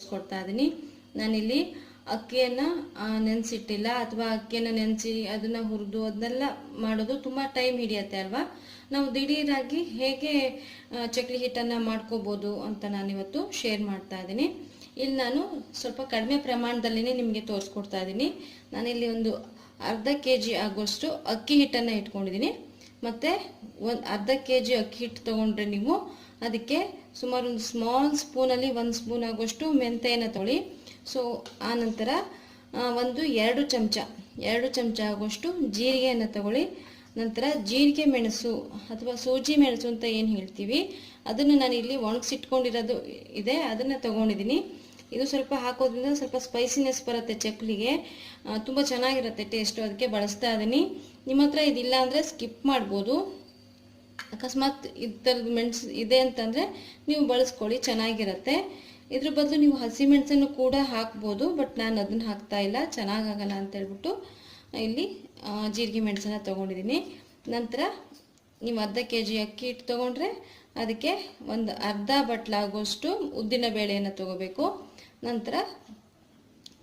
ಕೊಡ್ತಾ ಇದ್ದೀನಿ ನಾನಿಲ್ಲಿ ಅಕ್ಕಿಯನ್ನು ನೆನೆಸಿಟ್ಟಿಲ್ಲ. ಅಥವಾ ಅಕ್ಕಿಯನ್ನು ನೆನೆಸಿ ಅದನ್ನು ಹುರಿದು ಅದನ್ನೆಲ್ಲ ಮಾಡೋದು ತುಂಬ ಟೈಮ್ ಹಿಡಿಯುತ್ತೆ ಅಲ್ವಾ? ನಾವು ದಿಢೀರಾಗಿ ಹೇಗೆ ಚಕ್ಲಿ ಹಿಟ್ಟನ್ನು ಮಾಡ್ಕೋಬೋದು ಅಂತ ನಾನಿವತ್ತು ಶೇರ್ ಮಾಡ್ತಾ ಇದ್ದೀನಿ ಇಲ್ಲಿ ನಾನು ಸ್ವಲ್ಪ ಕಡಿಮೆ ಪ್ರಮಾಣದಲ್ಲಿನೇ ನಿಮಗೆ ತೋರಿಸ್ಕೊಡ್ತಾ ಇದ್ದೀನಿ ನಾನಿಲ್ಲಿ ಒಂದು ಅರ್ಧ ಕೆ ಜಿ ಆಗುವಷ್ಟು ಅಕ್ಕಿ ಹಿಟ್ಟನ್ನು ಇಟ್ಕೊಂಡಿದ್ದೀನಿ ಮತ್ತು ಒಂದು ಅರ್ಧ ಕೆ ಜಿ ಅಕ್ಕಿ ಹಿಟ್ಟು ತೊಗೊಂಡ್ರೆ ನೀವು ಅದಕ್ಕೆ ಸುಮಾರು ಒಂದು ಸ್ಮಾಲ್ ಸ್ಪೂನಲ್ಲಿ ಒಂದು ಸ್ಪೂನ್ ಆಗುವಷ್ಟು ಮೆಂತೆಯನ್ನು ತೊಳಿ. ಸೊ ಆನಂತರ ನಂತರ ಒಂದು ಎರಡು ಚಮಚ ಎರಡು ಚಮಚ ಆಗುವಷ್ಟು ಜೀರಿಗೆಯನ್ನು ತಗೊಳ್ಳಿ. ನಂತರ ಜೀರಿಗೆ ಮೆಣಸು ಅಥವಾ ಸೂಜಿ ಮೆಣಸು ಅಂತ ಏನು ಹೇಳ್ತೀವಿ, ಅದನ್ನು ನಾನು ಇಲ್ಲಿ ಒಣಗಿಸಿಟ್ಕೊಂಡಿರೋದು ಇದೆ, ಅದನ್ನು ತೊಗೊಂಡಿದ್ದೀನಿ ಇದು ಸ್ವಲ್ಪ ಹಾಕೋದ್ರಿಂದ ಸ್ವಲ್ಪ ಸ್ಪೈಸಿನೆಸ್ ಬರುತ್ತೆ, ಚಕ್ಲಿಗೆ. ತುಂಬ ಚೆನ್ನಾಗಿರುತ್ತೆ ಟೇಸ್ಟು ಅದಕ್ಕೆ ಬಳಸ್ತಾ ಇದ್ದೀನಿ ನಿಮ್ಮ ಹತ್ರ ಇದಿಲ್ಲ ಅಂದರೆ ಸ್ಕಿಪ್ ಮಾಡ್ಬೋದು. ಅಕಸ್ಮಾತ್ ಈ ಥರದ್ದು ಮೆಣಸು ಇದೆ ಅಂತಂದರೆ ನೀವು ಬಳಸ್ಕೊಳ್ಳಿ, ಚೆನ್ನಾಗಿರುತ್ತೆ. ಇದ್ರ ಬದಲು ನೀವು ಹಸಿಮೆಣಸನ್ನು ಕೂಡ ಹಾಕ್ಬೋದು, ಬಟ್ ನಾನು ಅದನ್ನು ಹಾಕ್ತಾ ಇಲ್ಲ, ಚೆನ್ನಾಗಾಗಲ್ಲ ಅಂತ ಹೇಳ್ಬಿಟ್ಟು ಇಲ್ಲಿ ಜೀರಿಗೆ ಮೆಣಸನ್ನು ತೊಗೊಂಡಿದ್ದೀನಿ ನಂತರ ನೀವು ಅರ್ಧ ಕೆ ಜಿ ಅಕ್ಕಿ ಹಿಟ್ಟು ತೊಗೊಂಡ್ರೆ ಅದಕ್ಕೆ ಒಂದು ಅರ್ಧ ಬಟ್ಲಾಗುವಷ್ಟು ಉದ್ದಿನ ಬೇಳೆಯನ್ನು ತೊಗೋಬೇಕು. ನಂತರ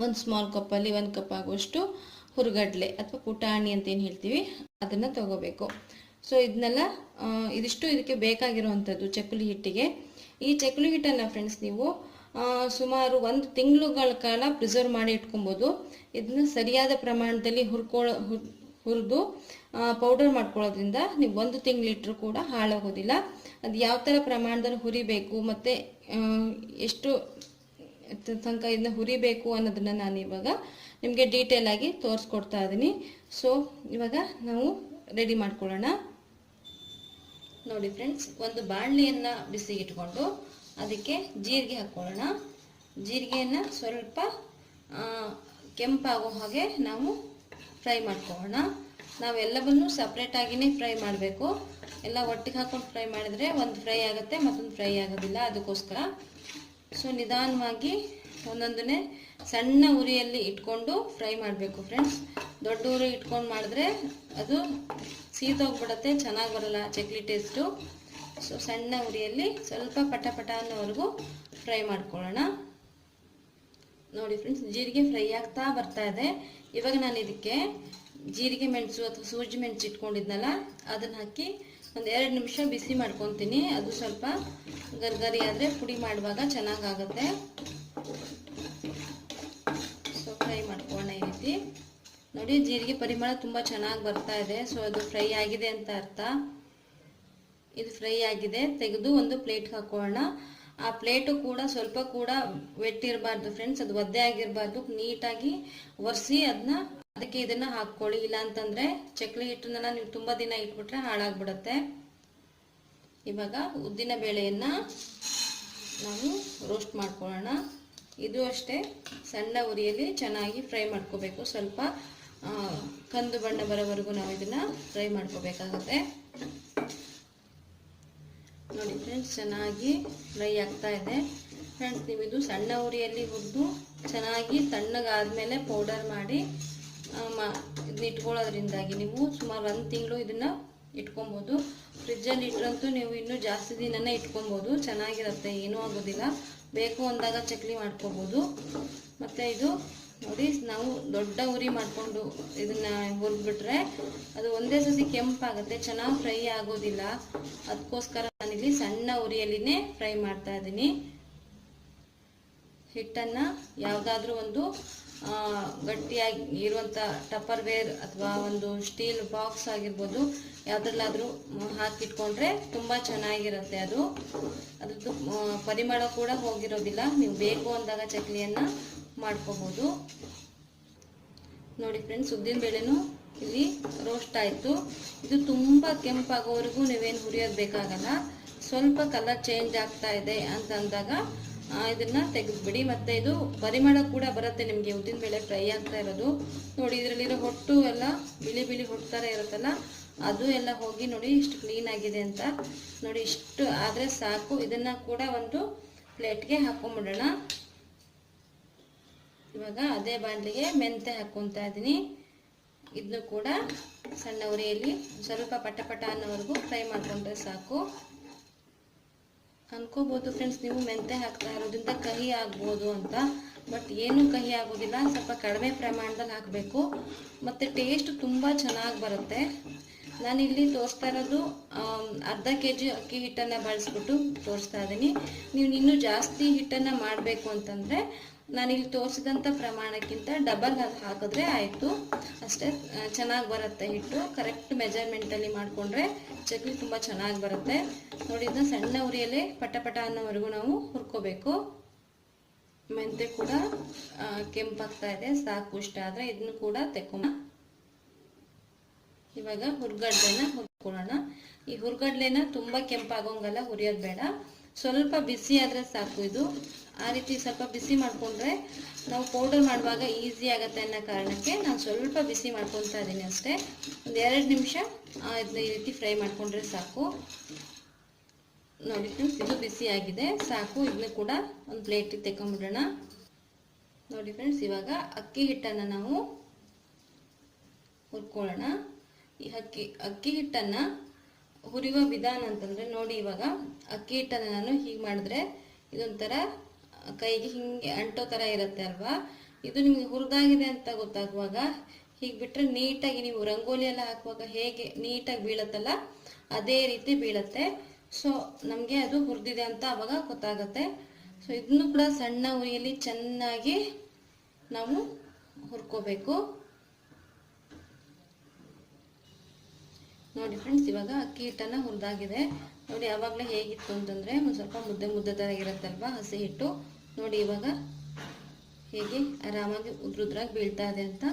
ಒಂದು ಸ್ಮಾಲ್ ಕಪ್ಪಲ್ಲಿ ಒಂದು ಕಪ್ ಆಗುವಷ್ಟು ಹುರುಗಡ್ಲೆ ಅಥವಾ ಪುಟಾಣಿ ಅಂತ ಏನು ಹೇಳ್ತೀವಿ, ಅದನ್ನು ತಗೋಬೇಕು. ಸೊ ಇದನ್ನೆಲ್ಲ ಇದಿಷ್ಟು ಇದಕ್ಕೆ ಬೇಕಾಗಿರುವಂಥದ್ದು ಚಕ್ಕುಲಿ ಹಿಟ್ಟಿಗೆ. ಈ ಚಕ್ಕುಲಿ ಹಿಟ್ಟನ್ನು ಫ್ರೆಂಡ್ಸ್ ನೀವು ಸುಮಾರು ಒಂದು ತಿಂಗಳುಗಳ ಕಾಲ ಪ್ರಿಸರ್ವ್ ಮಾಡಿ ಇಟ್ಕೊಬೋದು. ಇದನ್ನ ಸರಿಯಾದ ಪ್ರಮಾಣದಲ್ಲಿ ಹುರ್ಕೊಳ್ಳೋ ಹುರಿದು ಪೌಡರ್ ಮಾಡ್ಕೊಳ್ಳೋದ್ರಿಂದ ನೀವು ಒಂದು ತಿಂಗಳಿಟ್ರೂ ಕೂಡ ಹಾಳಾಗೋದಿಲ್ಲ. ಅದು ಯಾವ ಥರ ಪ್ರಮಾಣದಲ್ಲಿ ಹುರಿಬೇಕು ಮತ್ತು ಎಷ್ಟು ತನಕ ಇದನ್ನ ಹುರಿಬೇಕು ಅನ್ನೋದನ್ನು ನಾನು ಇವಾಗ ನಿಮಗೆ ಡೀಟೇಲ್ ಆಗಿ ತೋರಿಸ್ಕೊಡ್ತಾ ಇದ್ದೀನಿ ಸೊ ಇವಾಗ ನಾವು ರೆಡಿ ಮಾಡ್ಕೊಳ್ಳೋಣ. ನೋಡಿ ಫ್ರೆಂಡ್ಸ್ ಒಂದು ಬಾಣಲೆಯನ್ನು ಬಿಸಿ ಇಟ್ಕೊಂಡು ಅದಕ್ಕೆ ಜೀರಿಗೆ ಹಾಕ್ಕೊಳ್ಳೋಣ. ಜೀರಿಗೆಯನ್ನು ಸ್ವಲ್ಪ ಕೆಂಪಾಗೋ ಹಾಗೆ ನಾವು ಫ್ರೈ ಮಾಡ್ಕೊಳ್ಳೋಣ. ನಾವೆಲ್ಲವನ್ನೂ ಸಪ್ರೇಟಾಗಿಯೇ ಫ್ರೈ ಮಾಡಬೇಕು. ಎಲ್ಲ ಒಟ್ಟಿಗೆ ಹಾಕೊಂಡು ಫ್ರೈ ಮಾಡಿದರೆ ಒಂದು ಫ್ರೈ ಆಗುತ್ತೆ, ಮತ್ತೊಂದು ಫ್ರೈ ಆಗೋದಿಲ್ಲ. ಅದಕ್ಕೋಸ್ಕರ. ಸೊ ನಿಧಾನವಾಗಿ ಒಂದೊಂದನ್ನೇ ಸಣ್ಣ ಉರಿಯಲ್ಲಿ ಇಟ್ಕೊಂಡು ಫ್ರೈ ಮಾಡಬೇಕು ಫ್ರೆಂಡ್ಸ್. ದೊಡ್ಡ ಉರಿ ಇಟ್ಕೊಂಡು ಮಾಡಿದ್ರೆ ಅದು ಸೀತೋಗ್ಬಿಡತ್ತೆ ಚೆನ್ನಾಗಿ ಬರಲ್ಲ ಚಕ್ಲಿ ಟೇಸ್ಟು. ಸೊ, ಸಣ್ಣ ಉರಿಯಲ್ಲಿ ಸ್ವಲ್ಪ ಪಟ ಪಟ ಅನ್ನೋವರೆಗೂ ಫ್ರೈ ಮಾಡ್ಕೊಳ್ಳೋಣ. ನೋಡಿ ಫ್ರೆಂಡ್ಸ್, ಜೀರಿಗೆ ಫ್ರೈ ಆಗ್ತಾ ಬರ್ತಾ ಇದೆ. ಇವಾಗ ನಾನು ಇದಕ್ಕೆ ಜೀರಿಗೆ ಮೆಣಸು ಅಥವಾ ಸೂಜಿ ಮೆಣಸು ಇಟ್ಕೊಂಡಿದ್ನಲ್ಲ, ಅದನ್ನು ಹಾಕಿ ಒಂದು ಎರಡು ನಿಮಿಷ ಬಿಸಿ ಮಾಡ್ಕೊತೀನಿ. ಅದು ಸ್ವಲ್ಪ ಗರ್ಗರಿ ಆದರೆ ಪುಡಿ ಮಾಡುವಾಗ ಚೆನ್ನಾಗಾಗುತ್ತೆ ಸೊ ಫ್ರೈ ಮಾಡ್ಕೊಳ್ಳೋಣ ಈ ರೀತಿ ನೋಡಿ, ಜೀರಿಗೆ ಪರಿಮಳ ತುಂಬ ಚೆನ್ನಾಗಿ ಬರ್ತಾ ಇದೆ. ಸೊ ಅದು ಫ್ರೈ ಆಗಿದೆ ಅಂತ ಅರ್ಥ. ಇದು ಫ್ರೈ ಆಗಿದೆ. ತೆಗೆದು ಒಂದು ಪ್ಲೇಟ್ಗೆ ಹಾಕೋಣ. ಆ ಪ್ಲೇಟು ಕೂಡ ಸ್ವಲ್ಪ ಕೂಡ ಇರಬಾರ್ದು ಫ್ರೆಂಡ್ಸ್. ಅದು ಒದ್ದೆ ಆಗಿರಬಾರ್ದು. ನೀಟಾಗಿ ಒರೆಸಿ ಅದನ್ನ ಅದಕ್ಕೆ ಇದನ್ನ ಹಾಕ್ಕೊಳ್ಳಿ. ಇಲ್ಲ ಅಂತಂದ್ರೆ ಚಕ್ಲಿ ಹಿಟ್ಟನ್ನೆಲ್ಲ ನೀವು ತುಂಬಾ ದಿನ ಇಟ್ಬಿಟ್ರೆ ಹಾಳಾಗ್ಬಿಡತ್ತೆ. ಇವಾಗ ಉದ್ದಿನ ಬೇಳೆಯನ್ನ ನಾವು ರೋಸ್ಟ್ ಮಾಡ್ಕೊಳ್ಳೋಣ. ಇದು ಅಷ್ಟೇ ಸಣ್ಣ ಉರಿಯಲ್ಲಿ ಚೆನ್ನಾಗಿ ಫ್ರೈ ಮಾಡ್ಕೋಬೇಕು. ಸ್ವಲ್ಪ ಕಂದು ಬಣ್ಣ ಬರೋವರೆಗೂ ನಾವು ಇದನ್ನು ಫ್ರೈ ಮಾಡ್ಕೋಬೇಕಾಗುತ್ತೆ. ನೋಡಿ ಫ್ರೆಂಡ್ಸ್ ಚೆನ್ನಾಗಿ ಫ್ರೈ ಆಗ್ತಾ ಇದೆ. ಫ್ರೆಂಡ್ಸ್ ನೀವು ಇದು ಸಣ್ಣ ಉರಿಯಲ್ಲಿ ಹುರಿದು ಚೆನ್ನಾಗಿ ತಣ್ಣಗಾದ್ಮೇಲೆ ಪೌಡರ್ ಮಾಡಿ ಇದನ್ನ ಇಟ್ಕೊಳ್ಳೋದ್ರಿಂದಾಗಿ ನೀವು ಸುಮಾರು ಒಂದು ತಿಂಗಳು ಇದನ್ನು ಇಟ್ಕೊಬೋದು. ಫ್ರಿಜ್ಜಲ್ಲಿ ಇಟ್ಟರಂತೂ ನೀವು ಇನ್ನೂ ಜಾಸ್ತಿ ದಿನನೇ ಇಟ್ಕೊಬೋದು. ಚೆನ್ನಾಗಿರುತ್ತೆ, ಏನೂ ಆಗೋದಿಲ್ಲ. ಬೇಕು ಅಂದಾಗ ಚಕ್ಲಿ ಮಾಡ್ಕೋಬೋದು. ಮತ್ತು ಇದು ನೋಡಿ, ನಾವು ದೊಡ್ಡ ಉರಿ ಮಾಡಿಕೊಂಡು ಇದನ್ನ ಹುರಿದ್ಬಿಟ್ರೆ ಅದು ಒಂದೇ ಸತಿ ಕೆಂಪಾಗುತ್ತೆ, ಚೆನ್ನಾಗಿ ಫ್ರೈ ಆಗೋದಿಲ್ಲ. ಅದಕ್ಕೋಸ್ಕರ ನಾನಿಲ್ಲಿ ಸಣ್ಣ ಉರಿಯಲ್ಲಿನೇ ಫ್ರೈ ಮಾಡ್ತಾ ಇದ್ದೀನಿ. ಹಿಟ್ಟನ್ನು ಯಾವುದಾದ್ರೂ ಒಂದು ಗಟ್ಟಿಯಾಗಿ ಇರುವಂಥ ಟಪ್ಪರ್ ವೇರ್ ಅಥವಾ ಒಂದು ಸ್ಟೀಲ್ ಬಾಕ್ಸ್ ಆಗಿರ್ಬೋದು, ಯಾವುದ್ರಲ್ಲಾದರೂ ಹಾಕಿಟ್ಕೊಂಡ್ರೆ ತುಂಬ ಚೆನ್ನಾಗಿರುತ್ತೆ ಅದು. ಅದ್ರದ್ದು ಪರಿಮಳ ಕೂಡ ಹೋಗಿರೋದಿಲ್ಲ. ನೀವು ಬೇಕು ಅಂದಾಗ ಚಕ್ಲಿಯನ್ನು ಮಾಡ್ಕೋಬೋದು. ನೋಡಿ ಫ್ರೆಂಡ್ಸ್ ಉದ್ದಿನ ಬೇಳೆನೂ ಇಲ್ಲಿ ರೋಸ್ಟ್ ಆಯಿತು. ಇದು ತುಂಬ ಕೆಂಪಾಗೋವರೆಗೂ ನೀವೇನು ಹುರಿಯೋದು ಬೇಕಾಗಲ್ಲ. ಸ್ವಲ್ಪ ಕಲರ್ ಚೇಂಜ್ ಆಗ್ತಾ ಇದೆ ಅಂತ ಅಂದಾಗ ಇದನ್ನು ತೆಗೆದ್ಬಿಡಿ. ಮತ್ತೆ ಇದು ಪರಿಮಳ ಕೂಡ ಬರುತ್ತೆ ನಿಮಗೆ, ಉದ್ದಿನ ಬೇಳೆ ಫ್ರೈ ಆಗ್ತಾ ಇರೋದು. ನೋಡಿ, ಇದರಲ್ಲಿರೋ ಹೊಟ್ಟು ಎಲ್ಲ ಬಿಳಿ ಬಿಳಿ ಹೊಟ್ಟು ಥರ ಇರುತ್ತಲ್ಲ, ಅದು ಎಲ್ಲ ಹೋಗಿ ನೋಡಿ ಇಷ್ಟು ಕ್ಲೀನ್ ಆಗಿದೆ ಅಂತ. ನೋಡಿ, ಇಷ್ಟು ಆದರೆ ಸಾಕು. ಇದನ್ನ ಕೂಡ ಒಂದು ಪ್ಲೇಟ್ಗೆ ಹಾಕೊಂಡ್ಬಿಡೋಣ ಇವಾಗ ಅದೇ ಬಾಂಡ್ಲಿಗೆ ಮೆಂತೆ ಹಾಕ್ಕೊತಾ ಇದ್ದೀನಿ ಇದನ್ನು ಕೂಡ ಸಣ್ಣ ಉರಿಯಲ್ಲಿ ಸ್ವಲ್ಪ ಪಟ ಪಟ ಅನ್ನೋವರೆಗೂ ಫ್ರೈ ಮಾಡಿಕೊಂಡ್ರೆ ಸಾಕು. ಅನ್ಕೋಬೋದು ಫ್ರೆಂಡ್ಸ್ ನೀವು ಮೆಂತೆ ಹಾಕ್ತಾ ಇರೋದ್ರಿಂದ ಕಹಿ ಆಗ್ಬೋದು ಅಂತ. ಬಟ್ ಏನು ಕಹಿ ಆಗೋದಿಲ್ಲ, ಸ್ವಲ್ಪ ಕಡಿಮೆ ಪ್ರಮಾಣದಲ್ಲಿ ಹಾಕಬೇಕು. ಮತ್ತು ಟೇಸ್ಟ್ ತುಂಬ ಚೆನ್ನಾಗಿ ಬರುತ್ತೆ. ನಾನಿಲ್ಲಿ ತೋರಿಸ್ತಾ ಇರೋದು ಅರ್ಧ ಕೆ ಜಿ ಅಕ್ಕಿ ಹಿಟ್ಟನ್ನು ಬಳಸ್ಬಿಟ್ಟು ತೋರಿಸ್ತಾ ಇದ್ದೀನಿ ನೀವು ಇನ್ನೂ ಜಾಸ್ತಿ ಹಿಟ್ಟನ್ನು ಮಾಡಬೇಕು ಅಂತಂದರೆ ನಾನಿಲ್ಲಿ ತೋರಿಸಿದಂಥ ಪ್ರಮಾಣಕ್ಕಿಂತ ಡಬಲ್ ಅದು ಹಾಕಿದ್ರೆ ಆಯಿತು. ಅಷ್ಟೇ ಚೆನ್ನಾಗಿ ಬರುತ್ತೆ ಹಿಟ್ಟು. ಕರೆಕ್ಟ್ ಮೆಜರ್ಮೆಂಟಲ್ಲಿ ಮಾಡಿಕೊಂಡ್ರೆ ಚಕ್ಲಿ ತುಂಬ ಚೆನ್ನಾಗಿ ಬರುತ್ತೆ. ನೋಡಿ ಇದನ್ನ ಸಣ್ಣ ಉರಿಯಲ್ಲಿ ಪಟ ಪಟ ಅನ್ನೋವರೆಗೂ ನಾವು ಹುರ್ಕೋಬೇಕು. ಮೆಂತೆ ಕೂಡ ಕೆಂಪಾಗ್ತಾ ಇದೆ. ಸಾಕು ಇಷ್ಟ ಆದರೆ ಇದನ್ನು ಕೂಡ ತೆಕ್ಕೊಂಬ ಇವಾಗ ಹುರ್ಗಡ್ಲೆನ ಹುರ್ಕೊಳ್ಳೋಣ. ಈ ಹುರ್ಗಡ್ಲೆನ ತುಂಬ ಕೆಂಪಾಗೋಂಗಲ್ಲ ಹುರಿಯೋದು ಬೇಡ. ಸ್ವಲ್ಪ ಬಿಸಿ ಆದರೆ ಸಾಕು ಇದು. ಆ ರೀತಿ ಸ್ವಲ್ಪ ಬಿಸಿ ಮಾಡಿಕೊಂಡ್ರೆ ನಾವು ಪೌಡರ್ ಮಾಡುವಾಗ ಈಸಿ ಆಗುತ್ತೆ ಅನ್ನೋ ಕಾರಣಕ್ಕೆ ನಾನು ಸ್ವಲ್ಪ ಬಿಸಿ ಮಾಡ್ಕೊತಾ ಇದ್ದೀನಿ ಅಷ್ಟೇ. ಒಂದು ಎರಡು ನಿಮಿಷ ಇದನ್ನ ಈ ರೀತಿ ಫ್ರೈ ಮಾಡಿಕೊಂಡ್ರೆ ಸಾಕು. ನೋಡಿ ಫ್ರೆಂಡ್ಸ್, ಇದು ಬಿಸಿ ಆಗಿದೆ. ಸಾಕು ಇದನ್ನ ಕೂಡ ಒಂದು ಪ್ಲೇಟಿಗೆ ತೆಕೊಂಡ್ಬಿಡೋಣ ನೋಡಿ ಫ್ರೆಂಡ್ಸ್, ಇವಾಗ ಅಕ್ಕಿ ಹಿಟ್ಟನ್ನು ನಾವು ಹುರ್ಕೊಳ್ಳೋಣ. ಈ ಅಕ್ಕಿ ಅಕ್ಕಿ ಹಿಟ್ಟನ್ನು ಹುರಿಯುವ ವಿಧಾನ ಅಂತಂದರೆ ನೋಡಿ ಇವಾಗ ಅಕ್ಕಿ ಹಿಟ್ಟನ್ನು ನಾನು ಹೀಗೆ ಮಾಡಿದ್ರೆ ಇದೊಂಥರ ಕೈಗೆ ಹಿಂಗೆ ಅಂಟೋ ಥರ ಇರುತ್ತೆ ಅಲ್ವಾ? ಇದು ನಿಮಗೆ ಹುರಿದಾಗಿದೆ ಅಂತ ಗೊತ್ತಾಗುವಾಗ ಹೀಗೆ ಬಿಟ್ಟರೆ ನೀಟಾಗಿ ನೀವು ರಂಗೋಲಿ ಎಲ್ಲ ಹಾಕುವಾಗ ಹೇಗೆ ನೀಟಾಗಿ ಬೀಳತ್ತಲ್ಲ, ಅದೇ ರೀತಿ ಬೀಳತ್ತೆ. ಸೊ ನಮಗೆ ಅದು ಹುರಿದಿದೆ ಅಂತ ಆವಾಗ ಗೊತ್ತಾಗುತ್ತೆ. ಸೊ ಇದನ್ನು ಕೂಡ ಸಣ್ಣ ಉರಿಯಲ್ಲಿ ಚೆನ್ನಾಗಿ ನಾವು ಹುರ್ಕೋಬೇಕು. ನೋಡಿ ಫ್ರೆಂಡ್ಸ್ ಇವಾಗ ಅಕ್ಕಿ ಹಿಟ್ಟನ್ನು ಹುರಿದಾಗಿದೆ. ನೋಡಿ ಯಾವಾಗಲೇ ಹೇಗಿತ್ತು ಅಂತಂದರೆ ಒಂದು ಸ್ವಲ್ಪ ಮುದ್ದೆ ಮುದ್ದೆ ಥರ ಇರುತ್ತಲ್ವಾ, ಹಸಿ ಹಿಟ್ಟು. ನೋಡಿ ಇವಾಗ ಹೇಗೆ ಆರಾಮಾಗಿ ಉದ್ರುದ್ರಾಗಿ ಬೀಳ್ತಾ ಇದೆ ಅಂತ.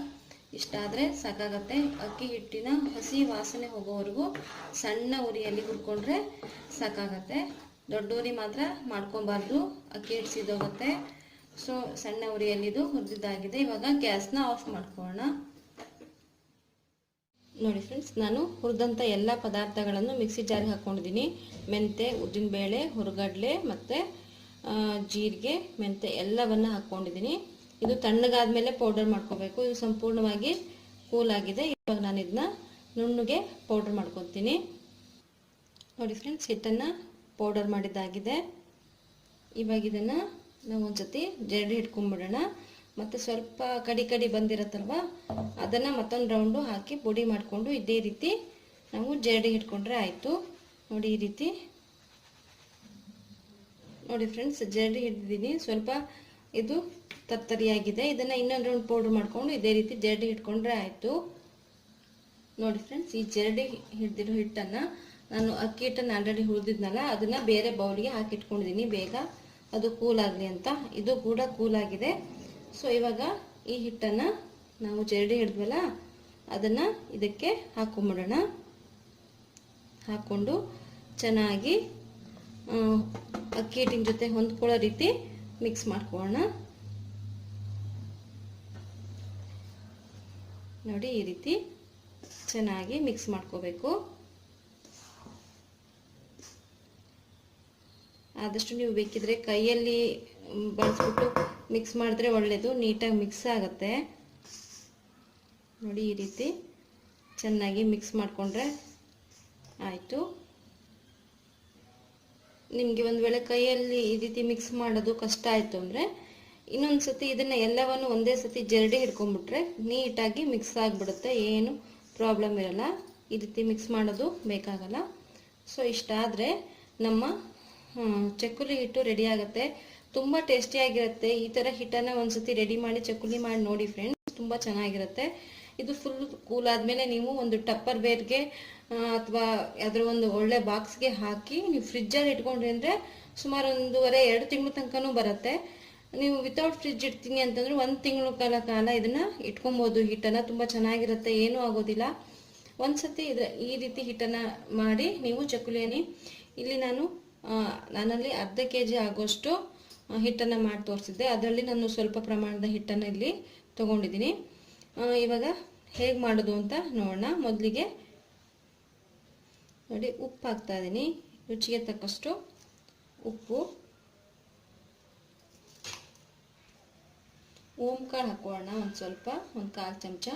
ಇಷ್ಟಾದರೆ ಸಾಕಾಗತ್ತೆ. ಅಕ್ಕಿ ಹಿಟ್ಟಿನ ಹಸಿ ವಾಸನೆ ಹೋಗೋವರೆಗೂ ಸಣ್ಣ ಉರಿಯಲ್ಲಿ ಹುರ್ಕೊಂಡ್ರೆ ಸಾಕಾಗತ್ತೆ. ದೊಡ್ಡ ಉರಿ ಮಾತ್ರ ಮಾಡ್ಕೊಬಾರ್ದು. ಅಕ್ಕಿ ಹಿಟ್ಟು ಸೊ ಸಣ್ಣ ಉರಿಯಲ್ಲಿದು ಹುರಿದಿದ್ದಾಗಿದೆ. ಇವಾಗ ಗ್ಯಾಸ್ನ ಆಫ್ ಮಾಡ್ಕೊಳ್ಳೋಣ ನೋಡಿ ಫ್ರೆಂಡ್ಸ್ ನಾನು ಹುರಿದಂಥ ಎಲ್ಲ ಪದಾರ್ಥಗಳನ್ನು ಮಿಕ್ಸಿ ಜಾರಿಗೆ ಹಾಕ್ಕೊಂಡಿದ್ದೀನಿ ಮೆಂತೆ ಉದ್ದಿನಬೇಳೆ ಹುರುಗಡ್ಲೆ ಮತ್ತು ಜೀರಿಗೆ ಮೆಂತೆ ಎಲ್ಲವನ್ನು ಹಾಕ್ಕೊಂಡಿದ್ದೀನಿ ಇದು ತಣ್ಣಗಾದ್ಮೇಲೆ ಪೌಡರ್ ಮಾಡ್ಕೋಬೇಕು. ಇದು ಸಂಪೂರ್ಣವಾಗಿ ಕೂಲ್ ಆಗಿದೆ. ಇವಾಗ ನಾನು ಇದನ್ನ ನುಣ್ಣಗೆ ಪೌಡರ್ ಮಾಡ್ಕೊತೀನಿ. ನೋಡಿ ಫ್ರೆಂಡ್ಸ್ ಹಿಟ್ಟನ್ನು ಪೌಡರ್ ಮಾಡಿದ್ದಾಗಿದೆ. ಇವಾಗ ಇದನ್ನು ನಾವು ಒಂದ್ಸತಿ ಜರಡಿ ಹಿಡ್ಕೊಂಡ್ಬಿಡೋಣ ಮತ್ತು ಸ್ವಲ್ಪ ಕಡಿ ಕಡಿ ಬಂದಿರತ್ತಲ್ವ? ಅದನ್ನು ಮತ್ತೊಂದು ರೌಂಡು ಹಾಕಿ ಪುಡಿ ಮಾಡಿಕೊಂಡು ಇದೇ ರೀತಿ ನಾವು ಜರಡಿ ಹಿಡ್ಕೊಂಡ್ರೆ ಆಯಿತು. ನೋಡಿ ಈ ರೀತಿ. ನೋಡಿ ಫ್ರೆಂಡ್ಸ್ ಜರಡಿ ಹಿಡಿದಿದ್ದೀನಿ. ಸ್ವಲ್ಪ ಇದು ತತ್ತರಿಯಾಗಿದೆ. ಇದನ್ನು ಇನ್ನೊಂದು ರೌಂಡ್ ಪೌಡ್ರ್ ಮಾಡಿಕೊಂಡು ಇದೇ ರೀತಿ ಜರಡಿ ಹಿಡ್ಕೊಂಡ್ರೆ ಆಯಿತು. ನೋಡಿ ಫ್ರೆಂಡ್ಸ್ ಈ ಜರಡಿ ಹಿಡ್ದಿರೋ ಹಿಟ್ಟನ್ನು ನಾನು ಅಕ್ಕಿ ಹಿಟ್ಟನ್ನು ಆಲ್ರೆಡಿ ಹುರಿದಿದ್ನಲ್ಲ, ಅದನ್ನು ಬೇರೆ ಬೌಲಿಗೆ ಹಾಕಿಟ್ಕೊಂಡಿದ್ದೀನಿ ಬೇಗ ಅದು ಕೂಲ್ ಆಗಲಿ ಅಂತ. ಇದು ಕೂಡ ಕೂಲ್ ಆಗಿದೆ. ಸೊ ಇವಾಗ ಈ ಹಿಟ್ಟನ್ನು ನಾವು ಜರಡಿ ಹಿಡ್ದಲ್ಲ ಅದನ್ನು ಇದಕ್ಕೆ ಹಾಕೊಂಬಿಡೋಣ. ಹಾಕ್ಕೊಂಡು ಚೆನ್ನಾಗಿ ಅಕ್ಕಿ ಹಿಟ್ಟಿನ ಜೊತೆ ಹೊಂದ್ಕೊಳ್ಳೋ ರೀತಿ ಮಿಕ್ಸ್ ಮಾಡ್ಕೊಳ್ಳೋಣ. ನೋಡಿ, ಈ ರೀತಿ ಚೆನ್ನಾಗಿ ಮಿಕ್ಸ್ ಮಾಡ್ಕೋಬೇಕು. ಆದಷ್ಟು ನೀವು ಬೇಕಿದ್ರೆ ಕೈಯಲ್ಲಿ ಬಳಸ್ಬಿಟ್ಟು ಮಿಕ್ಸ್ ಮಾಡಿದ್ರೆ ಒಳ್ಳೆಯದು ನೀಟಾಗಿ ಮಿಕ್ಸ್ ಆಗುತ್ತೆ. ನೋಡಿ ಈ ರೀತಿ ಚೆನ್ನಾಗಿ ಮಿಕ್ಸ್ ಮಾಡಿಕೊಂಡ್ರೆ ಆಯಿತು. ನಿಮಗೆ ಒಂದು ವೇಳೆ ಕೈಯಲ್ಲಿ ಈ ರೀತಿ ಮಿಕ್ಸ್ ಮಾಡೋದು ಕಷ್ಟ ಆಯಿತು ಅಂದರೆ ಇನ್ನೊಂದು ಸತಿ ಇದನ್ನು ಎಲ್ಲವನ್ನು ಒಂದೇ ಸತಿ ಜರಡಿ ಹಿಡ್ಕೊಂಡ್ಬಿಟ್ರೆ ನೀಟಾಗಿ ಮಿಕ್ಸ್ ಆಗಿಬಿಡುತ್ತೆ, ಏನು ಪ್ರಾಬ್ಲಮ್ ಇರಲ್ಲ. ಈ ರೀತಿ ಮಿಕ್ಸ್ ಮಾಡೋದು ಬೇಕಾಗಲ್ಲ. ಸೊ ಇಷ್ಟಾದರೆ ನಮ್ಮ ಚಕ್ಕುಲಿ ಹಿಟ್ಟು ರೆಡಿ ಆಗುತ್ತೆ. ತುಂಬ ಟೇಸ್ಟಿಯಾಗಿರುತ್ತೆ ಈ ಥರ ಹಿಟ್ಟನ್ನು ಒಂದ್ಸತಿ ರೆಡಿ ಮಾಡಿ ಚಕ್ಕುಲಿ ಮಾಡಿ ನೋಡಿ ಫ್ರೆಂಡ್ಸ್ ತುಂಬ ಚೆನ್ನಾಗಿರುತ್ತೆ. ಇದು ಫುಲ್ ಕೂಲ್ ಆದಮೇಲೆ ನೀವು ಒಂದು ಟಪ್ಪರ್ ಬೇರ್ಗೆ ಅಥವಾ ಯಾವ್ದಾರ ಒಂದು ಒಳ್ಳೆ ಬಾಕ್ಸ್ಗೆ ಹಾಕಿ ನೀವು ಫ್ರಿಜ್ಜಲ್ಲಿ ಇಟ್ಕೊಂಡ್ರಿ ಅಂದರೆ ಸುಮಾರು ಒಂದೂವರೆ, ಎರಡು ತಿಂಗಳು ತನಕನೂ ಬರುತ್ತೆ. ನೀವು ವಿತೌಟ್ ಫ್ರಿಜ್ ಇಡ್ತೀನಿ ಅಂತಂದ್ರೆ ಒಂದು ತಿಂಗಳು ಕಾಲ ಕಾಲ ಇದನ್ನ ಇಟ್ಕೊಬೋದು. ಹಿಟ್ಟನ್ನು ತುಂಬ ಚೆನ್ನಾಗಿರುತ್ತೆ. ಏನೂ ಆಗೋದಿಲ್ಲ. ಒಂದ್ಸತಿ ಇದ್ರ ಈ ರೀತಿ ಹಿಟ್ಟನ್ನು ಮಾಡಿ ನೀವು ಚಕ್ಕುಲಿಯನಿ ಇಲ್ಲಿ ನಾನು ನಾನಲ್ಲಿ ಅರ್ಧ ಕೆ ಜಿ ಆಗೋಷ್ಟು ಹಿಟ್ಟನ್ನು ಮಾಡಿ ತೋರಿಸಿದ್ದೆ. ಅದರಲ್ಲಿ ನಾನು ಸ್ವಲ್ಪ ಪ್ರಮಾಣದ ಹಿಟ್ಟನ್ನು ಇಲ್ಲಿ ತೊಗೊಂಡಿದ್ದೀನಿ. ಇವಾಗ ಹೇಗೆ ಮಾಡೋದು ಅಂತ ನೋಡೋಣ. ಮೊದಲಿಗೆ ನೋಡಿ, ಉಪ್ಪು ಹಾಕ್ತಾ ಇದ್ದೀನಿ. ರುಚಿಗೆ ತಕ್ಕಷ್ಟು ಉಪ್ಪು. ಓಂಕಾಳು ಹಾಕೋಣ ಒಂದು ಸ್ವಲ್ಪ, ಒಂದು ಕಾಲು ಚಮಚ.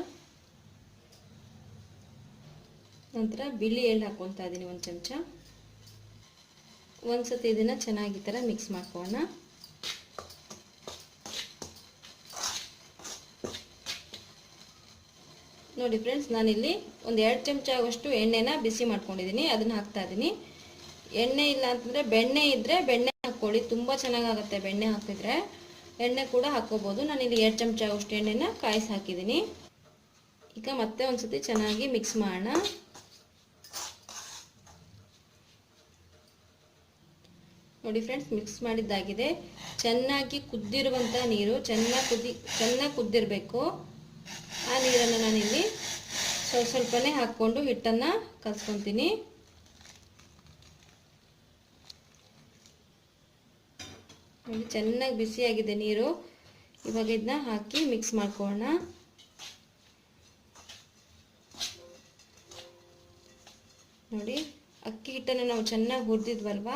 ನಂತರ ಬಿಳಿ ಎಳ್ಳು ಹಾಕ್ಕೊತಾ ಇದ್ದೀನಿ ಒಂದು ಚಮಚ. ಒಂದು ಸತಿ ಇದನ್ನು ಚೆನ್ನಾಗಿ ಥರ ಮಿಕ್ಸ್ ಮಾಡ್ಕೊಳ್ಳೋಣ. ನೋಡಿ ಫ್ರೆಂಡ್ಸ್ ನಾನಿಲ್ಲಿ ಒಂದು ಎರಡು ಚಮಚ ಆಗುವಷ್ಟು ಎಣ್ಣೆನ ಬಿಸಿ ಮಾಡ್ಕೊಂಡಿದ್ದೀನಿ ಅದನ್ನು ಹಾಕ್ತಾ ಇದ್ದೀನಿ ಎಣ್ಣೆ ಇಲ್ಲ ಅಂತಂದರೆ ಬೆಣ್ಣೆ ಇದ್ದರೆ ಬೆಣ್ಣೆ ಹಾಕ್ಕೊಳ್ಳಿ, ತುಂಬ ಚೆನ್ನಾಗಾಗುತ್ತೆ ಬೆಣ್ಣೆ ಹಾಕಿದ್ರೆ. ಎಣ್ಣೆ ಕೂಡ ಹಾಕ್ಕೋಬೋದು. ನಾನಿಲ್ಲಿ ಎರಡು ಚಮಚ ಆಗುವಷ್ಟು ಎಣ್ಣೆನ ಕಾಯಿಸಿ ಹಾಕಿದ್ದೀನಿ ಈಗ ಮತ್ತೆ ಒಂದ್ಸತಿ ಚೆನ್ನಾಗಿ ಮಿಕ್ಸ್ ಮಾಡೋಣ. ನೋಡಿ ಫ್ರೆಂಡ್ಸ್ ಮಿಕ್ಸ್ ಮಾಡಿದ್ದಾಗಿದೆ. ಚೆನ್ನಾಗಿ ಕುದ್ದಿರುವಂಥ ನೀರು, ಚೆನ್ನಾಗಿ ಕುದಿ ಚೆನ್ನಾಗಿ ಕುದ್ದಿರಬೇಕು. ಆ ನೀರನ್ನು ನಾನಿಲ್ಲಿ ಸ್ವಲ್ಪ ಸ್ವಲ್ಪನೇ ಹಾಕ್ಕೊಂಡು ಹಿಟ್ಟನ್ನು ಕಲ್ಸ್ಕೊತೀನಿ. ನೋಡಿ, ಚೆನ್ನಾಗಿ ಬಿಸಿಯಾಗಿದೆ ನೀರು. ಇವಾಗ ಇದನ್ನ ಹಾಕಿ ಮಿಕ್ಸ್ ಮಾಡ್ಕೊಳ್ಳೋಣ. ನೋಡಿ, ಅಕ್ಕಿ ಹಿಟ್ಟನ್ನು ನಾವು ಚೆನ್ನಾಗಿ ಹುರಿದಿದ್ವಲ್ವ?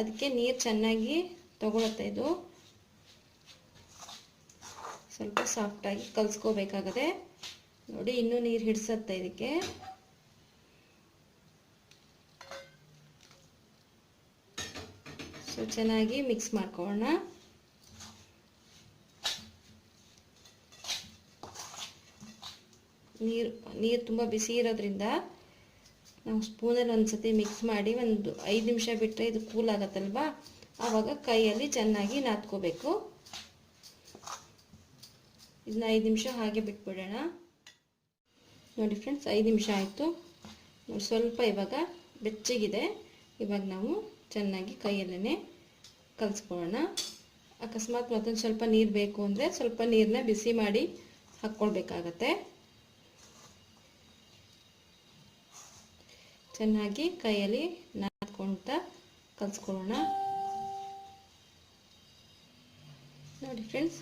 ಅದಕ್ಕೆ ನೀರು ಚೆನ್ನಾಗಿ ತಗೊಳುತ್ತೆ ಇದು. ಸ್ವಲ್ಪ ಸಾಫ್ಟಾಗಿ ಕಲಿಸ್ಕೋಬೇಕಾಗದೆ. ನೋಡಿ, ಇನ್ನೂ ನೀರು ಹಿಡ್ಸತ್ತೆ ಇದಕ್ಕೆ. ಸೊ ಚೆನ್ನಾಗಿ ಮಿಕ್ಸ್ ಮಾಡ್ಕೊಳ್ಳೋಣ. ನೀರು ನೀರು ತುಂಬ ಬಿಸಿ ಇರೋದ್ರಿಂದ ನಾವು ಸ್ಪೂನಲ್ಲಿ ಒಂದು ಸತಿ ಮಿಕ್ಸ್ ಮಾಡಿ ಒಂದು ಐದು ನಿಮಿಷ ಬಿಟ್ಟರೆ ಇದು ಕೂಲ್ ಆಗತ್ತಲ್ವಾ? ಆವಾಗ ಕೈಯಲ್ಲಿ ಚೆನ್ನಾಗಿ ನಾದ್ಕೋಬೇಕು. ಇದನ್ನ ಐದು ನಿಮಿಷ ಹಾಗೆ ಬಿಟ್ಬಿಡೋಣ. ನೋಡಿ ಫ್ರೆಂಡ್ಸ್ ಐದು ನಿಮಿಷ ಆಯಿತು. ಸ್ವಲ್ಪ ಇವಾಗ ಬೆಚ್ಚಗಿದೆ. ಇವಾಗ ನಾವು ಚೆನ್ನಾಗಿ ಕೈಯಲ್ಲೇ ಕಲಿಸ್ಕೊಳ್ಳೋಣ. ಅಕಸ್ಮಾತ್ ಮತ್ತೊಂದು ಸ್ವಲ್ಪ ನೀರು ಬೇಕು ಅಂದರೆ ಸ್ವಲ್ಪ ನೀರನ್ನ ಬಿಸಿ ಮಾಡಿ ಹಾಕ್ಕೊಳ್ಬೇಕಾಗತ್ತೆ. ಚೆನ್ನಾಗಿ ಕೈಯಲ್ಲಿ ನಾದ್ಕೊಳ್ತಾ ಕಲಿಸ್ಕೊಳ್ಳೋಣ. ನೋಡಿ ಫ್ರೆಂಡ್ಸ್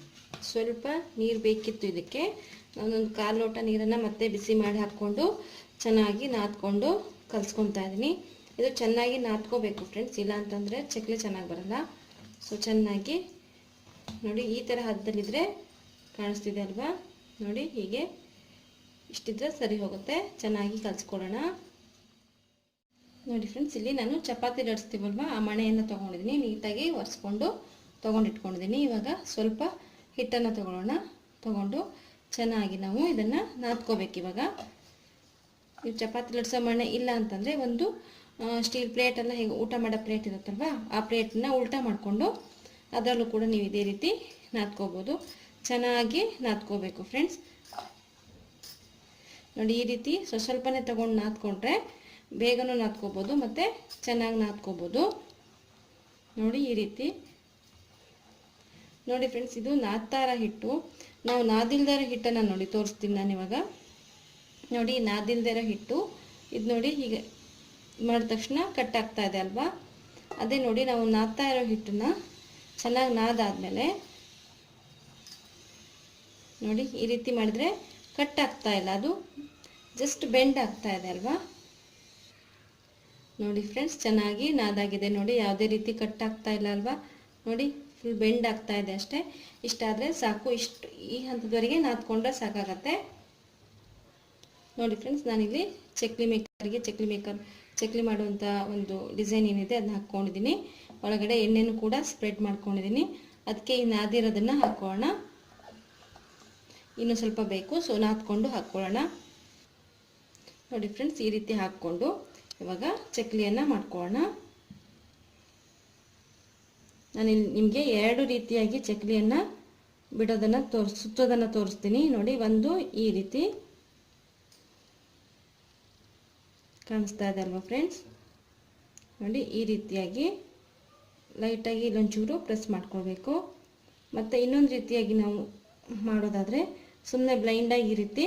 ಸ್ವಲ್ಪ ನೀರು ಬೇಕಿತ್ತು ಇದಕ್ಕೆ. ನಾನೊಂದು ಕಾಲು ಲೋಟ ನೀರನ್ನು ಮತ್ತೆ ಬಿಸಿ ಮಾಡಿ ಹಾಕ್ಕೊಂಡು ಚೆನ್ನಾಗಿ ನಾದ್ಕೊಂಡು ಕಲಿಸ್ಕೊತಾ ಇದ್ದೀನಿ ಇದು ಚೆನ್ನಾಗಿ ನಾದ್ಕೋಬೇಕು ಫ್ರೆಂಡ್ಸ್ ಇಲ್ಲ ಅಂತಂದರೆ ಚಕ್ಲಿ ಚೆನ್ನಾಗಿ ಬರಲ್ಲ. ಸೊ ಚೆನ್ನಾಗಿ ನೋಡಿ, ಈ ಥರ ಹದ್ದಲ್ಲಿದ್ದರೆ ಕಾಣಿಸ್ತಿದೆ ಅಲ್ವಾ? ನೋಡಿ, ಹೀಗೆ. ಇಷ್ಟಿದ್ರೆ ಸರಿ ಹೋಗುತ್ತೆ. ಚೆನ್ನಾಗಿ ಕಲಿಸ್ಕೊಳ್ಳೋಣ ನೋಡಿ ಫ್ರೆಂಡ್ಸ್ ಇಲ್ಲಿ ನಾನು ಚಪಾತಿ ಲಡ್ಸ್ತೀವಲ್ವ? ಆ ಮಣೆಯನ್ನು ತೊಗೊಂಡಿದ್ದೀನಿ ನೀಟಾಗಿ ಒರೆಸ್ಕೊಂಡು ತೊಗೊಂಡಿಟ್ಕೊಂಡಿದ್ದೀನಿ. ಇವಾಗ ಸ್ವಲ್ಪ ಹಿಟ್ಟನ್ನು ತಗೊಳ್ಳೋಣ. ತಗೊಂಡು ಚೆನ್ನಾಗಿ ನಾವು ಇದನ್ನು ನಾದ್ಕೋಬೇಕು ಇವಾಗ. ನೀವು ಚಪಾತಿ ಲಡ್ಸೋ ಮಣೆ ಇಲ್ಲ ಅಂತಂದರೆ ಒಂದು ಸ್ಟೀಲ್ ಪ್ಲೇಟೆಲ್ಲ ಹೇಗೆ ಊಟ ಮಾಡೋ ಪ್ಲೇಟ್ ಇರುತ್ತಲ್ವ, ಆ ಪ್ಲೇಟನ್ನ ಉಲ್ಟ ಮಾಡಿಕೊಂಡು ಅದರಲ್ಲೂ ಕೂಡ ನೀವು ಇದೇ ರೀತಿ ನಾದ್ಕೋಬೋದು. ಚೆನ್ನಾಗಿ ನಾದ್ಕೋಬೇಕು ಫ್ರೆಂಡ್ಸ್ ನೋಡಿ, ಈ ರೀತಿ ಸ್ವಲ್ಪ ಸ್ವಲ್ಪನೇ ತೊಗೊಂಡು ನಾದ್ಕೊಂಡ್ರೆ ಬೇಗನೂ ನಾದ್ಕೋಬೋದು, ಮತ್ತು ಚೆನ್ನಾಗಿ ನಾದ್ಕೋಬೋದು. ನೋಡಿ, ಈ ರೀತಿ ನೋಡಿ ಫ್ರೆಂಡ್ಸ್ ಇದು ನಾದ್ತಾರ ಹಿಟ್ಟು. ನಾವು ನಾದಿಲ್ದಾರ ಹಿಟ್ಟನ್ನು ನೋಡಿ, ತೋರಿಸ್ತೀನಿ ನಾನು ಇವಾಗ. ನೋಡಿ, ನಾದಿಲ್ದಿರೋ ಹಿಟ್ಟು. ಇದು ನೋಡಿ ಹೀಗೆ ಮಾಡಿದ ತಕ್ಷಣ ಕಟ್ ಆಗ್ತಾ ಇದೆ ಅಲ್ವಾ? ಅದೇ ನೋಡಿ, ನಾವು ನಾದ್ತಾ ಇರೋ ಹಿಟ್ಟನ್ನ ಚೆನ್ನಾಗಿ ನಾದಾದ್ಮೇಲೆ ನೋಡಿ, ಈ ರೀತಿ ಮಾಡಿದ್ರೆ ಕಟ್ ಆಗ್ತಾ ಇಲ್ಲ. ಅದು ಜಸ್ಟ್ ಬೆಂಡ್ ಆಗ್ತಾ ಇದೆ ಅಲ್ವಾ? ನೋಡಿ ಫ್ರೆಂಡ್ಸ್ ಚೆನ್ನಾಗಿ ನಾದಾಗಿದೆ. ನೋಡಿ, ಯಾವುದೇ ರೀತಿ ಕಟ್ ಆಗ್ತಾ ಇಲ್ಲ ಅಲ್ವಾ? ನೋಡಿ. ಫುಲ್ ಬೆಂಡ್ ಆಗ್ತಾ ಇದೆ ಅಷ್ಟೇ. ಇಷ್ಟಾದರೆ ಸಾಕು. ಇಷ್ಟು ಈ ಹಂತದವರೆಗೆ ನಾದ್ಕೊಂಡ್ರೆ ಸಾಕಾಗತ್ತೆ. ನೋಡಿ ಫ್ರೆಂಡ್ಸ್ ನಾನಿಲ್ಲಿ ಚಕ್ಲಿ ಮೇಕರ್ಗೆ ಚಕ್ಲಿ ಮೇಕರ್, ಚಕ್ಲಿ ಮಾಡುವಂಥ ಒಂದು ಡಿಸೈನ್ ಏನಿದೆ ಅದನ್ನ ಹಾಕ್ಕೊಂಡಿದ್ದೀನಿ. ಒಳಗಡೆ ಎಣ್ಣೆನೂ ಕೂಡ ಸ್ಪ್ರೆಡ್ ಮಾಡ್ಕೊಂಡಿದ್ದೀನಿ. ಅದಕ್ಕೆ ಈ ನಾದಿರೋದನ್ನು ಹಾಕ್ಕೊಳ್ಳೋಣ ಇನ್ನೂ ಸ್ವಲ್ಪ ಬೇಕು ಸೊ ನಾದ್ಕೊಂಡು ಹಾಕ್ಕೊಳ್ಳೋಣ ನೋಡಿ ಫ್ರೆಂಡ್ಸ್ ಈ ರೀತಿ ಹಾಕ್ಕೊಂಡು ಇವಾಗ ಚಕ್ಲಿಯನ್ನು ಮಾಡ್ಕೊಳ್ಳೋಣ. ನಾನು ನಿಮಗೆ ಎರಡು ರೀತಿಯಾಗಿ ಚಕ್ಲಿಯನ್ನು ಬಿಡೋದನ್ನು ತೋರಿಸ್, ಸುತ್ತೋದನ್ನು ತೋರಿಸ್ತೀನಿ. ನೋಡಿ, ಒಂದು ಈ ರೀತಿ ಕಾಣಿಸ್ತಾ ಇದೆ ಅಲ್ವಾ ಫ್ರೆಂಡ್ಸ್ ನೋಡಿ, ಈ ರೀತಿಯಾಗಿ ಲೈಟಾಗಿ ಇಲ್ಲೊಂಚೂರು ಪ್ರೆಸ್ ಮಾಡ್ಕೊಳ್ಬೇಕು. ಮತ್ತು ಇನ್ನೊಂದು ರೀತಿಯಾಗಿ ನಾವು ಮಾಡೋದಾದರೆ ಸುಮ್ಮನೆ ಬ್ಲೈಂಡಾಗಿ ಈ ರೀತಿ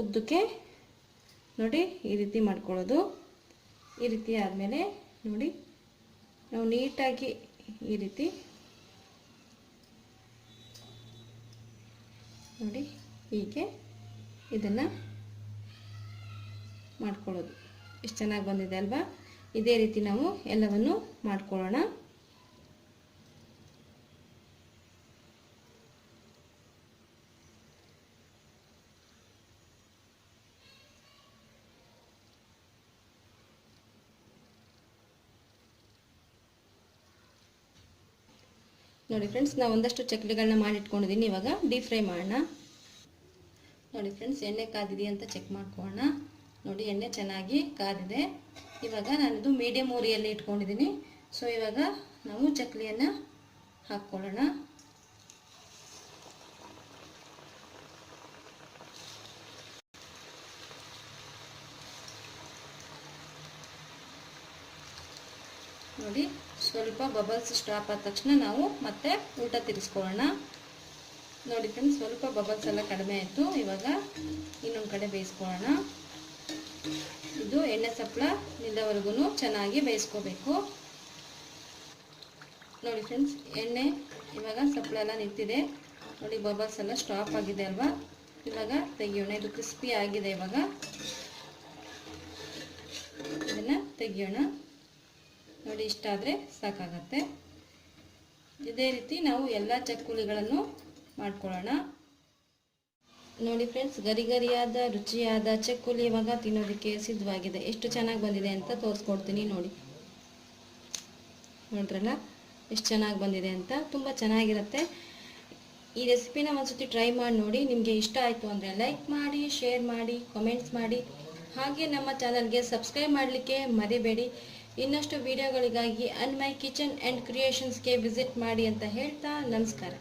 ಉದ್ದಕ್ಕೆ ನೋಡಿ, ಈ ರೀತಿ ಮಾಡ್ಕೊಳ್ಳೋದು. ಈ ರೀತಿ ಆದಮೇಲೆ ನೋಡಿ, ನಾವು ನೀಟಾಗಿ ಈ ರೀತಿ. ನೋಡಿ, ಹೀಗೆ ಇದನ್ನು ಮಾಡ್ಕೊಳ್ಳೋದು. ಎಷ್ಟು ಚೆನ್ನಾಗಿ ಬಂದಿದೆ ಅಲ್ವಾ? ಇದೇ ರೀತಿ ನಾವು ಎಲ್ಲವನ್ನು ಮಾಡ್ಕೊಳ್ಳೋಣ. ನೋಡಿ ಫ್ರೆಂಡ್ಸ್ ನಾವು ಒಂದಷ್ಟು ಚಕ್ಲಿಗಳನ್ನ ಮಾಡಿಟ್ಕೊಂಡಿದ್ದೀನಿ ಇವಾಗ ಡೀಪ್ ಫ್ರೈ ಮಾಡೋಣ. ನೋಡಿ ಫ್ರೆಂಡ್ಸ್ ಎಣ್ಣೆ ಕಾದಿದೆಯಾ ಅಂತ ಚೆಕ್ ಮಾಡ್ಕೊಳ್ಳೋಣ. ನೋಡಿ, ಎಣ್ಣೆ ಚೆನ್ನಾಗಿ ಕಾದಿದೆ. ಇವಾಗ ನಾನಿದು ಮೀಡಿಯಮ್ ಉರಿಯಲ್ಲಿ ಇಟ್ಕೊಂಡಿದ್ದೀನಿ ಸೊ ಇವಾಗ ನಾವು ಚಕ್ಲಿಯನ್ನು ಹಾಕ್ಕೊಳ್ಳೋಣ ನೋಡಿ ಸ್ವಲ್ಪ ಬಬಲ್ಸ್ ಸ್ಟಾಪ್ ಆದ ತಕ್ಷಣ ನಾವು ಮತ್ತೆ ಊಟ ತಿರ್ಸ್ಕೊಳ್ಳೋಣ. ನೋಡಿ ಫ್ರೆಂಡ್ಸ್ ಸ್ವಲ್ಪ ಬಬಲ್ಸ್ ಎಲ್ಲ ಕಡಿಮೆ ಆಯಿತು. ಇವಾಗ ಇನ್ನೊಂದು ಕಡೆ ಬೇಯಿಸ್ಕೊಳ್ಳೋಣ. ಇದು ಎಣ್ಣೆ ಸಪ್ಪಳ ನಿಲ್ಲವರೆಗೂ ಚೆನ್ನಾಗಿ ಬೇಯಿಸ್ಕೋಬೇಕು. ನೋಡಿ ಫ್ರೆಂಡ್ಸ್ ಎಣ್ಣೆ ಇವಾಗ ಸಪ್ಪಳ ಎಲ್ಲ ನಿಂತಿದೆ. ನೋಡಿ ಬಬಲ್ಸ್ ಎಲ್ಲ ಸ್ಟಾಪ್ ಆಗಿದೆ ಅಲ್ವಾ? ಇವಾಗ ತೆಗಿಯೋಣ, ಇದು ಕ್ರಿಸ್ಪಿ ಆಗಿದೆ ಇವಾಗ. ಇದನ್ನು ತೆಗಿಯೋಣ. ನೋಡಿ, ಇಷ್ಟ ಆದರೆ ಸಾಕಾಗತ್ತೆ. ಇದೇ ರೀತಿ ನಾವು ಎಲ್ಲ ಚಕ್ಕುಲಿಗಳನ್ನು ಮಾಡ್ಕೊಳ್ಳೋಣ. ನೋಡಿ ಫ್ರೆಂಡ್ಸ್ ಗರಿ ಗರಿಯಾದ ರುಚಿಯಾದ ಚಕ್ಕುಲಿ ಇವಾಗ ತಿನ್ನೋದಕ್ಕೆ ಸಿದ್ಧವಾಗಿದೆ. ಎಷ್ಟು ಚೆನ್ನಾಗಿ ಬಂದಿದೆ ಅಂತ ತೋರಿಸ್ಕೊಡ್ತೀನಿ ನೋಡಿ. ನೋಡ್ರಲ್ಲ ಎಷ್ಟು ಚೆನ್ನಾಗಿ ಬಂದಿದೆ ಅಂತ. ತುಂಬ ಚೆನ್ನಾಗಿರುತ್ತೆ. ಈ ರೆಸಿಪಿನ ಒಂದ್ಸತಿ ಟ್ರೈ ಮಾಡಿ ನೋಡಿ, ನಿಮಗೆ ಇಷ್ಟ ಆಯಿತು ಅಂದರೆ ಲೈಕ್ ಮಾಡಿ, ಶೇರ್ ಮಾಡಿ ಕಮೆಂಟ್ಸ್ ಮಾಡಿ. ಹಾಗೆ ನಮ್ಮ ಚಾನಲ್ಗೆ ಸಬ್ಸ್ಕ್ರೈಬ್ ಮಾಡಲಿಕ್ಕೆ ಮರಿಬೇಡಿ. ಇನ್ನಷ್ಟು ವಿಡಿಯೋಗಳಿಗಾಗಿ ಅನ್ ಮೈ ಕಿಚನ್ ಆ್ಯಂಡ್ ಕ್ರಿಯೇಷನ್ಸ್ಗೆ ವಿಸಿಟ್ ಮಾಡಿ ಅಂತ ಹೇಳ್ತಾ ನಮಸ್ಕಾರ.